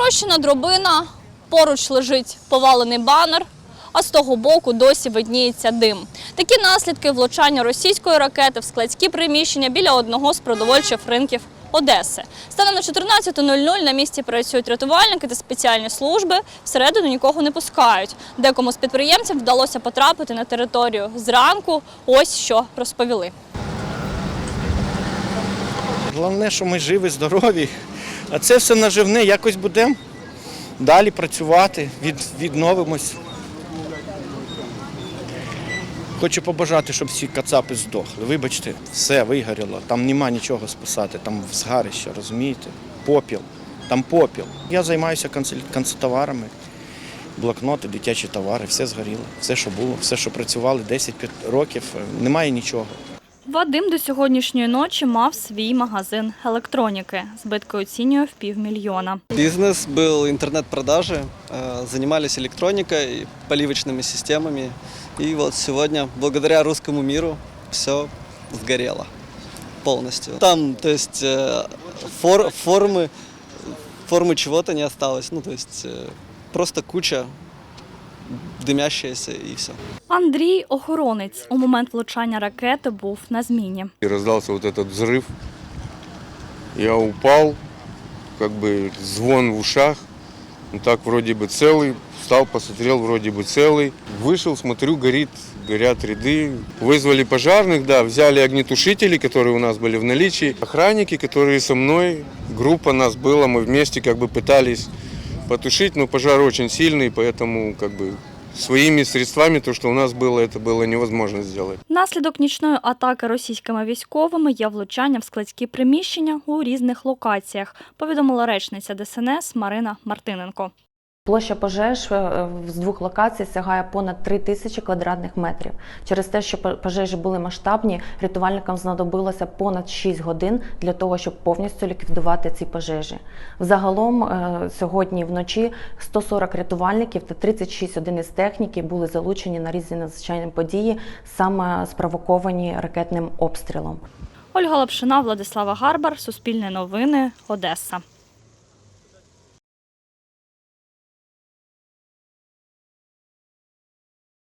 Розтрощена дробина, поруч лежить повалений банер, а з того боку досі видніється дим. Такі наслідки влучання російської ракети в складські приміщення біля одного з продовольчих ринків Одеси. Станом на 14.00 на місці працюють рятувальники та спеціальні служби. Всередину нікого не пускають. Декому з підприємців вдалося потрапити на територію зранку. Ось що розповіли. Головне, що ми живі, здорові. А це все наживне, якось будемо далі працювати, від, відновимось. Хочу побажати, щоб всі кацапи здохли. Вибачте, все вигоріло, там нема нічого спасати, там згарище, розумієте? Попіл, там попіл. Я займаюся канцтоварами, блокноти, дитячі товари, все згоріло, все, що було, все, що працювали 10 років, немає нічого. Вадим до сьогоднішньої ночі мав свій магазин електроніки. Збитки оцінює в півмільйона. Бизнес был интернет-продажи, э, занимались электроникой, поливочными системами. И вот сегодня, благодаря русскому миру, все сгорело полностью. Там, то есть, э, фор- формы, формы чего-то не осталось. Ну, то есть, э, просто куча дымящаяся и все. Андрій охоронець у момент влучання ракети був на зміні. И раздался вот этот взрыв. Я упал, как бы звон в ушах. Ну, так вроде бы целый. Встал, посмотрел, вроде бы целый. Вышел, смотрю, горит, горят ряды. Вызвали пожарных, да, взяли огнетушители, которые у нас были в наличии. Охранники, которые со мной, группа нас была, мы вместе как бы пытались потушить, но пожар очень сильный, поэтому как бы своими средствами, то, что у нас было, это было невозможно сделать. Внаслідок нічної атаки російськими військовими є влучання в складські приміщення у різних локаціях, повідомила речниця ДСНС Марина Мартиненко. Площа пожеж е, з двох локацій сягає понад 3 тисячі квадратних метрів. Через те, що по- пожежі були масштабні, рятувальникам знадобилося понад 6 годин для того, щоб повністю ліквідувати ці пожежі. Взагалом е, сьогодні вночі 140 рятувальників та 36 одиниць техніки були залучені на різні надзвичайні події, саме спровоковані ракетним обстрілом. Ольга Лапшина, Владислава Гарбар, Суспільне новини, Одеса.